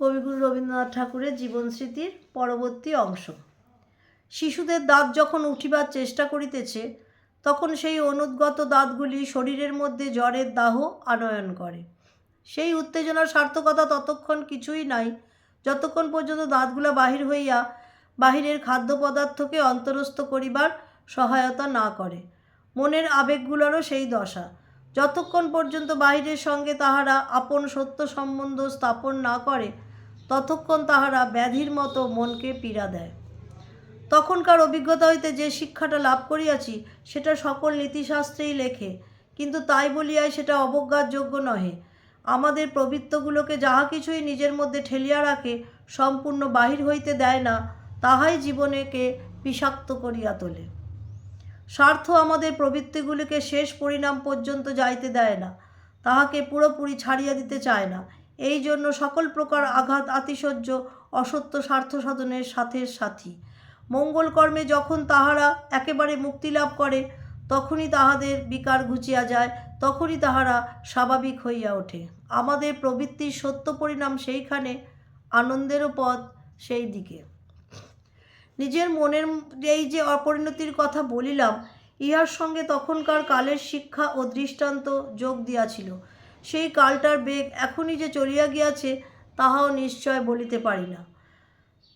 কবিগুরু রবীন্দ্রনাথ ঠাকুরের জীবন স্মৃতির পরবর্তী অংশ। শিশুদের দাঁত যখন উঠিবার চেষ্টা করিতেছে, তখন সেই অনুদ্গত দাঁতগুলি শরীরের মধ্যে জ্বরের দাহ আনয়ন করে। সেই উত্তেজনার সার্থকতা ততক্ষণ কিছুই নাই, যতক্ষণ পর্যন্ত দাঁতগুলা বাহির হইয়া বাহিরের খাদ্য পদার্থকে অন্তরস্থ করিবার সহায়তা না করে। মনের আবেগগুলোরও সেই দশা। যতক্ষণ পর্যন্ত বাহিরের সঙ্গে তাহারা আপন সত্য সম্বন্ধ স্থাপন না করে ততক্ষণ তাহারা ব্যাধির মতো মনকে পীড়া দেয়। তখনকার অভিজ্ঞতা হইতে যে শিক্ষাটা লাভ করিয়াছি, সেটা সকল নীতিশাস্ত্রেই লেখে। কিন্তু তাই বলিয়াই সেটা অবজ্ঞার যোগ্য নহে। আমাদের প্রবৃত্তগুলোকে যাহা কিছুই নিজের মধ্যে ঠেলিয়া রাখে, সম্পূর্ণ বাহির হইতে দেয় না, তাহাই জীবনেকে বিষাক্ত করিয়া তোলে। স্বার্থ আমাদের প্রবৃত্তিগুলিকে শেষ পরিণাম পর্যন্ত যাইতে দেয় না, তাহাকে পুরোপুরি ছাড়িয়া দিতে চায় না। এই জন্য সকল প্রকার আঘাত, আতিশয্য, অসত্য স্বার্থ সাধনের সাথে সাথী। মঙ্গল কর্মে যখন তাহারা একেবারে মুক্তি লাভ করে, তখনই তাহাদের বিকার ঘুচিয়া যায়, তখনই তাহারা স্বাভাবিক হইয়া ওঠে। আমাদের প্রবৃত্তির সত্য পরিণাম সেইখানে, আনন্দেরও পথ সেই দিকে নিজের মনের এই যে অপরিণতির কথা বলিলাম, ইহার সঙ্গে তখনকার কালের শিক্ষা ও দৃষ্টান্ত যোগ দিয়াছিল। সেই কালটার বেগ এখনই যে চলিয়া গিয়াছে, তাহাও নিশ্চয় বলিতে পারি না।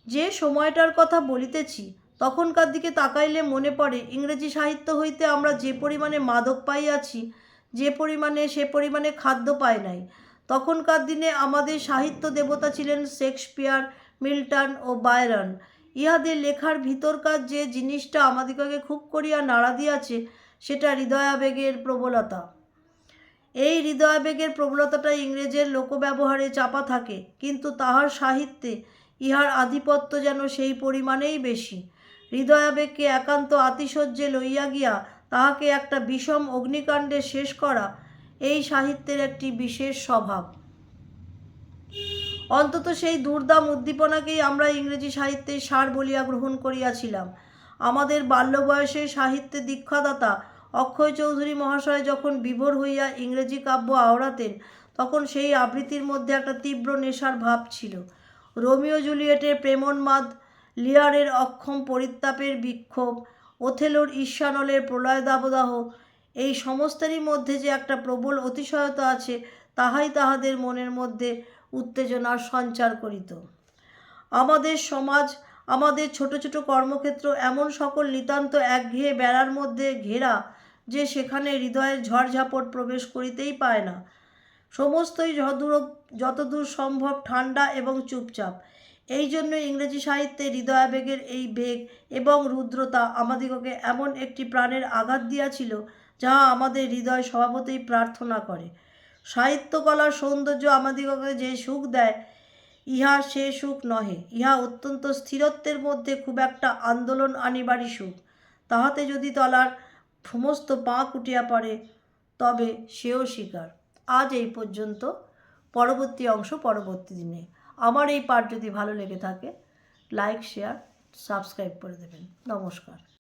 যে সময়টার কথা বলিতেছি, তখনকার দিকে তাকাইলে মনে পড়ে, ইংরেজি সাহিত্য হইতে আমরা যে পরিমাণে মাদক পাইয়াছি, যে পরিমাণে সে পরিমাণে খাদ্য পাই নাই, তখনকার দিনে আমাদের সাহিত্য দেবতা ছিলেন শেক্সপিয়ার, মিল্টন ও বায়রন ইহাদের লেখার ভিতরকার যে জিনিসটা আমাদিগকে খুব করিয়া নাড়া দিয়াছে, সেটা হৃদয়াবেগের প্রবলতা। এই হৃদয়াবেগের প্রবলতাটা ইংরেজের লোকব্যবহারে চাপা থাকে, কিন্তু তাহার সাহিত্যে ইহার আধিপত্য যেন সেই পরিমাণেই বেশি। হৃদয়াবেগকে একান্ত আতিশয্যে লইয়া গিয়া তাহাকে একটা বিষম অগ্নিকাণ্ডে শেষ করা এই সাহিত্যের একটি বিশেষ স্বভাব। অন্তত সেই দুর্দাম উদ্দীপনাকেই আমরা ইংরেজি সাহিত্যের সার বলিয়া গ্রহণ করিয়াছিলাম। আমাদের বাল্য বয়সে সাহিত্যে দীক্ষাদাতা অক্ষয় চৌধুরী মহাশয় যখন বিভোর হইয়া ইংরেজি কাব্য আওড়াতেন, তখন সেই আবৃত্তির মধ্যে একটা তীব্র নেশার ভাব ছিল। রোমিও জুলিয়েটের প্রেমোন্মাদ, লিয়ারের অক্ষম পরিত্তাপের বিক্ষোভ, ওথেলোর ঈর্ষানলের প্রলয় দাবদাহ এই সমস্তেরই মধ্যে যে একটা প্রবল অতিশয়তা আছে, তাহাই তাহাদের মনের মধ্যে উত্তেজনার সঞ্চার করিত। আমাদের সমাজ, আমাদের ছোট ছোট কর্মক্ষেত্র, এমন সকল নিতান্ত একঘেয়ে বেড়ার মধ্যে ঘেরা যে সেখানে হৃদয়ের ঝড়ঝাপট প্রবেশ করিতেই পায় না। সমস্তই যদূর যতদূর সম্ভব ঠান্ডা এবং চুপচাপ। এই জন্য ইংরেজি সাহিত্যে হৃদয়াবেগের এই বেগ এবং রুদ্রতা আমাদিগকে এমন একটি প্রাণের আঘাত দিয়াছিল, যাহা আমাদের হৃদয় স্বভাবতেই প্রার্থনা করে। সাহিত্যকলার সৌন্দর্য আমাদিগকে যে সুখ দেয়, ইহা সে সুখ নহে। ইহা অত্যন্ত স্থিরত্বের মধ্যে খুব একটা আন্দোলন আনিবারই সুখ। তাহাতে যদি তলার সমস্ত পা কুটিয়া পড়ে, তবে সেও শিকার। আজ এই পর্যন্ত পরবর্তী অংশ পরবর্তী দিনে। আমার এই পাঠ যদি ভালো লেগে থাকে লাইক শেয়ার সাবস্ক্রাইব করে দেবেন। নমস্কার।